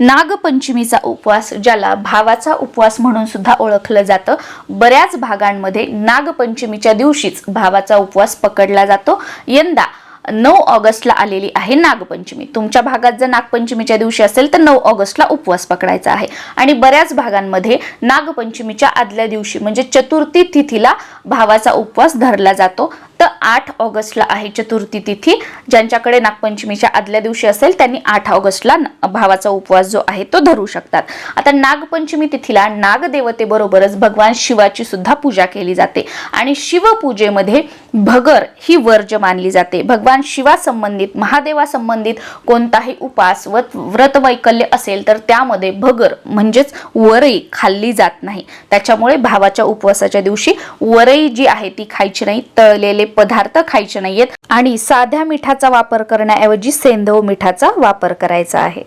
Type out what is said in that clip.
नागपंचमीचा उपवास ज्याला भावाचा उपवास म्हणून सुद्धा ओळखलं जातं. बऱ्याच भागांमध्ये नागपंचमीच्या दिवशीच भावाचा उपवास पकडला जातो. यंदा नऊ ऑगस्टला आलेली आहे नागपंचमी. तुमच्या भागात जर नागपंचमीच्या दिवशी असेल तर नऊ ऑगस्टला उपवास पकडायचा आहे. आणि बऱ्याच भागांमध्ये नागपंचमीच्या आदल्या दिवशी म्हणजे चतुर्थी तिथीला भावाचा उपवास धरला जातो. आठ ऑगस्टला आहे चतुर्थी तिथी. ज्यांच्याकडे नागपंचमीच्या आदल्या दिवशी असेल त्यांनी आठ ऑगस्टला भावाचा उपवास जो आहे तो धरू शकतात. आता नागपंचमी तिथीला नागदेवतेबरोबरच भगवान शिवाची सुद्धा पूजा केली जाते. आणि शिवपूजेमध्ये भगर ही वर्ज मानली जाते. भगवान शिवा संबंधित महादेवा संबंधित कोणताही उपास व व्रत वैकल्य असेल तर त्यामध्ये भगर म्हणजेच वरई खाल्ली जात नाही. त्याच्यामुळे भावाच्या उपवासाच्या दिवशी वरई जी आहे ती खायची नाही तळलेले पदार्थ पदार्थ खायचे नाहीयेत आणि साध्या मिठाचा वापर करण्याऐवजी सेंधव मिठाचा वापर करायचा आहे.